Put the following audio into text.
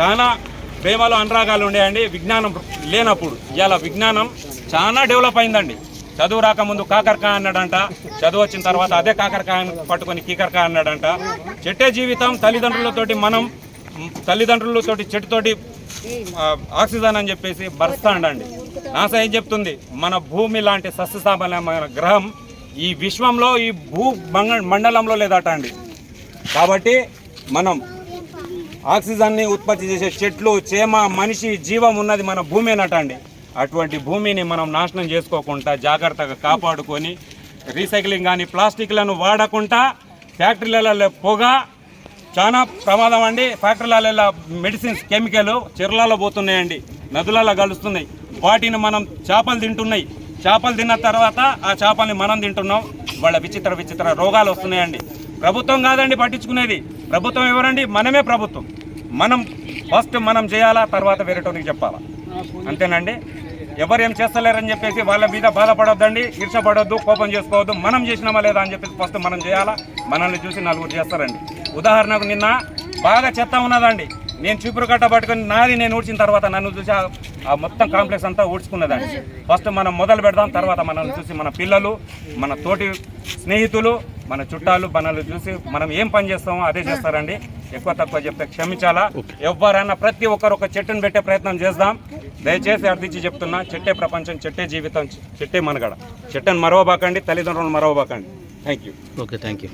చాలా ప్రేమలో అనురాగాలు ఉండేయండి. విజ్ఞానం లేనప్పుడు ఇవాళ విజ్ఞానం చాలా డెవలప్ అయిందండి. చదువు రాకముందు కాకరకాయ అన్నాడంట. చదువు వచ్చిన తర్వాత అదే కాకరకాయను పట్టుకొని కీకరకాయ అన్నాడంట. చెట్టే జీవితం తల్లిదండ్రులతోటి మనం తల్లిదండ్రులతోటి చెట్టుతోటి ఆక్సిజన్ అని చెప్పేసి బరుస్తాండండి. నాసా ఏం చెప్తుంది? మన భూమి లాంటి సస్యశామలమైన గ్రహం ఈ విశ్వంలో ఈ భూ మంగ- మండలంలో లేదట అండి. కాబట్టి మనం ఆక్సిజన్ని ఉత్పత్తి చేసే చెట్లు చేమ మనిషి జీవం ఉన్నది మన భూమేనట అండి. అటువంటి భూమిని మనం నాశనం చేసుకోకుండా జాగ్రత్తగా కాపాడుకొని రీసైక్లింగ్ కానీ ప్లాస్టిక్లను వాడకుండా ఫ్యాక్టరీలలో పొగ చాలా ప్రమాదం అండి. ఫ్యాక్టరీలలో మెడిసిన్స్ కెమికల్ చెరువులలో పోతున్నాయండి. నదులలో కలుస్తున్నాయి. వాటిని మనం చేపలు తింటున్నాయి. చేపలు తిన్న తర్వాత ఆ చేపల్ని మనం తింటున్నాం. వాళ్ళ విచిత్ర విచిత్ర రోగాలు వస్తున్నాయండి. ప్రభుత్వం కాదండి పట్టించుకునేది. ప్రభుత్వం ఎవరండి? మనమే ప్రభుత్వం. మనం ఫస్ట్ మనం చేయాలా? తర్వాత వేరేటోనికి చెప్పాలా? అంతేనండి? ఎవరు ఏం చేస్తలేరని చెప్పేసి వాళ్ళ మీద బాధపడొద్దండి ఈర్షపడొద్దు కోపం చేసుకోవద్దు. మనం చేసినామా లేదా అని చెప్పేసి ఫస్ట్ మనం చేయాలా? మనల్ని చూసి నలుగురు చేస్తారండి. ఉదాహరణకు నిన్న బాగా చెత్త ఉన్నదండి. నేను చూపురు కట్ట పట్టుకొని నాది నేను ఊడ్చిన తర్వాత నన్ను చూసి ఆ మొత్తం కాంప్లెక్స్ అంతా ఊడ్చుకున్నదండి. ఫస్ట్ మనం మొదలు పెడదాం తర్వాత మనల్ని చూసి మన పిల్లలు మన తోటి స్నేహితులు మన చుట్టాలు మనల్ని చూసి మనం ఏం పని చేస్తామో అదే చేస్తారండి. ఎక్కువ తక్కువ చెప్తే క్షమించాలా? ఎవరైనా ప్రతి ఒక్కరు ఒక చెట్టును పెట్టే ప్రయత్నం చేద్దాం. దయచేసి అర్థించి చెప్తున్నా చెట్టే ప్రపంచం చెట్టే జీవితం చెట్టే మనగడ. చెట్టను మరవబాకండి తల్లిదండ్రులను మరవబాకండి. Thank you okay thank you